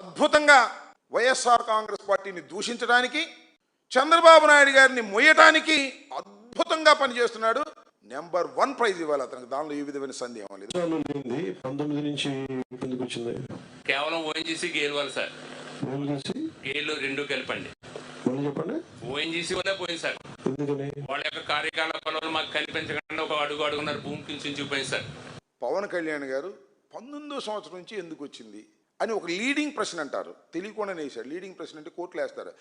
అద్భుతంగా వైఎస్ఆర్ కాంగ్రెస్ పార్టీని దూషించడానికి చంద్రబాబు నాయుడు గారిని మొయ్యటానికి అద్భుతంగా పనిచేస్తున్నాడు. నెంబర్ వన్ ప్రైజ్ ఇవ్వాలి అతనికి. దానిలో ఏ విధమైన సందేహం లేదు. పంతొమ్మిది నుంచి ఎందుకు వచ్చింది? కేవలం ఓఎన్జీసీ గేల్ వాళ్ళు సార్ గేలు రెండు కలిపండి. చెప్పండి? ఓఎన్జీసీ వల్లే పోయింది సార్. వాళ్ళ యొక్క కార్యకలాపాలు మాకు కనిపించకుండా ఒక అడుగు అడుగున్నారు భూమి కింద చూపోయింది సార్. పవన్ కళ్యాణ్ గారు పంతొమ్మిదో సంవత్సరం నుంచి ఎందుకు వచ్చింది? అని ఒక లీడింగ్ ప్రశ్న అంటారు. తెలియకుండా వేసాడు లీడింగ్ ప్రశ్న అంటే కోర్టులో వేస్తారు.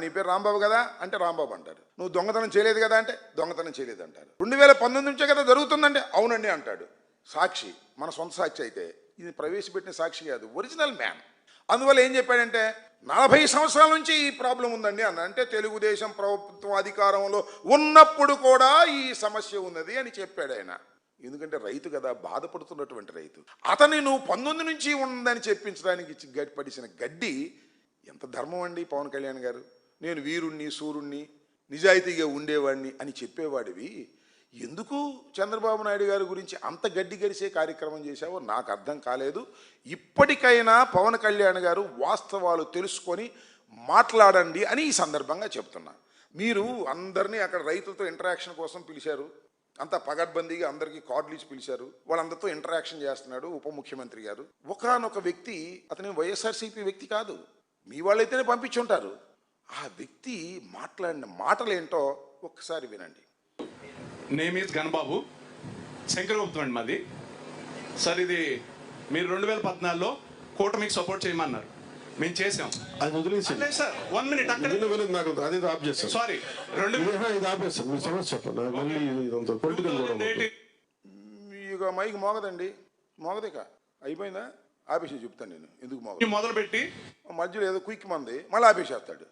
నీ పేరు రాంబాబు కదా? అంటే రాంబాబు అంటారు. నువ్వు దొంగతనం చేయలేదు కదా అంటే దొంగతనం చేయలేదు అంటారు. రెండు వేల పంతొమ్మిది నుంచే కదా జరుగుతుందంటే అవునండి అంటాడు. సాక్షి మన సొంత సాక్షి అయితే ఇది ప్రవేశపెట్టిన సాక్షి కాదు ఒరిజినల్ మ్యాన్ అందువల్ల ఏం చెప్పాడంటే నలభై సంవత్సరాల నుంచి ఈ ప్రాబ్లం ఉందండి అన్న. అంటే తెలుగుదేశం ప్రభుత్వం అధికారంలో ఉన్నప్పుడు కూడా ఈ సమస్య ఉన్నది అని చెప్పాడు ఆయన. ఎందుకంటే రైతు కదా బాధపడుతున్నటువంటి రైతు. అతని నువ్వు పంతొమ్మిది నుంచి ఉందని చెప్పించడానికి గడ్డి పడిసిన గడ్డి ఎంత ధర్మం అండి పవన్ కళ్యాణ్ గారు? నేను వీరుణ్ణి సూర్యుణ్ణి నిజాయితీగా ఉండేవాడిని అని చెప్పేవాడివి. ఎందుకు చంద్రబాబు నాయుడు గారి గురించి అంత గడ్డి గడిసే కార్యక్రమం చేశావో నాకు అర్థం కాలేదు. ఇప్పటికైనా పవన్ కళ్యాణ్ గారు వాస్తవాలు తెలుసుకొని మాట్లాడండి అని ఈ సందర్భంగా చెప్తున్నా. మీరు అందరినీ అక్కడ రైతులతో ఇంటరాక్షన్ కోసం పిలిచారు. అంత పగడ్బందీగా అందరికీ కార్డులు ఇచ్చి పిలిచారు. వాళ్ళందరితో ఇంటరాక్షన్ చేస్తున్నాడు ఉప ముఖ్యమంత్రి గారు. ఒకనొక వ్యక్తి అతని వైఎస్ఆర్సీపీ వ్యక్తి కాదు. మీ వాళ్ళైతేనే పంపించుంటారు ఆ వ్యక్తి మాట్లాడిన మాటలు ఏంటో ఒక్కసారి వినండి. నేమ్ ఈజ్ గణబాబు శంకరగుప్తం అండి మాది. సార్ ఇది మీరు రెండు వేల పద్నాలుగులో కూటమికి సపోర్ట్ చేయమన్నారు. మేము చేసాం. అది వదిలేసి లేదు సార్ వన్ మినిట్ అక్కడ. విను విను నాకు అది ఆఫ్ చేస్తాను. సారీ రెండు ఇది- ఇది ఆపేస్తాను మీరు సమస్య చెప్పండి. నాకు మళ్ళీ ఇదంతా పొలిటికల్ కూడా ఉంది. ఇక మైక్ మోగదండి. మోగదేక? అయిపోయిందా? ఆపేసి చెప్తాను నేను. ఎందుకు మోగదు? మొదలు పెట్టి మధ్యలో ఏదో క్విక్ మంది. మళ్ళీ ఆపేసేస్తాడు.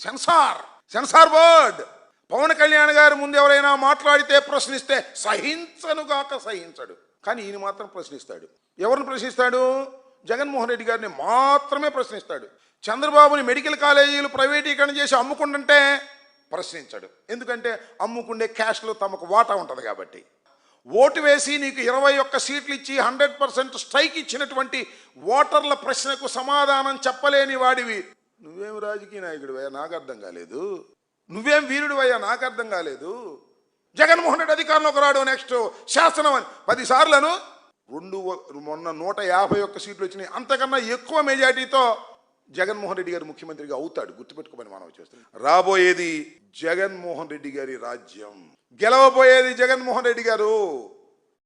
Censor. Censor board Pawan Kalyan గారి ముందు ఎవరైనా మాట్లాడితే ప్రశ్నిస్తే సహించనుగాక సహించడు. కానీ ఈయన మాత్రం ప్రశ్నిస్తాడు. ఎవరిని ప్రశ్నిస్తాడు? జగన్మోహన్ రెడ్డి గారిని మాత్రమే ప్రశ్నిస్తాడు. చంద్రబాబుని మెడికల్ కాలేజీలు ప్రైవేటీకరణ చేసి అమ్ముకుంటుంటే ప్రశ్నించాడు. ఎందుకంటే అమ్ముకుండే క్యాష్లో తమకు వాటా ఉంటుంది కాబట్టి. ఓటు వేసి నీకు ఇరవై ఒక్క సీట్లు ఇచ్చి హండ్రెడ్ పర్సెంట్ స్ట్రైక్ ఇచ్చినటువంటి ఓటర్ల ప్రశ్నకు సమాధానం చెప్పలేని వాడివి. నువ్వేం రాజకీయ నాయకుడు అయ్యా? నాకు అర్థం కాలేదు. నువ్వేం వీరుడు అయ్యా? నాకు అర్థం కాలేదు. జగన్మోహన్ రెడ్డి అధికారంలోకి రాడు నెక్స్ట్ శాసనం అని. పది సార్లను రెండు మొన్న నూట యాభై ఒక్క సీట్లు వచ్చినాయి. అంతకన్నా ఎక్కువ మెజార్టీతో జగన్మోహన్ రెడ్డి గారు ముఖ్యమంత్రిగా అవుతాడు. గుర్తుపెట్టుకోమని మనం చేస్తున్నాం రాబోయేది జగన్మోహన్ రెడ్డి గారి రాజ్యం. గెలవబోయేది జగన్మోహన్ రెడ్డి గారు.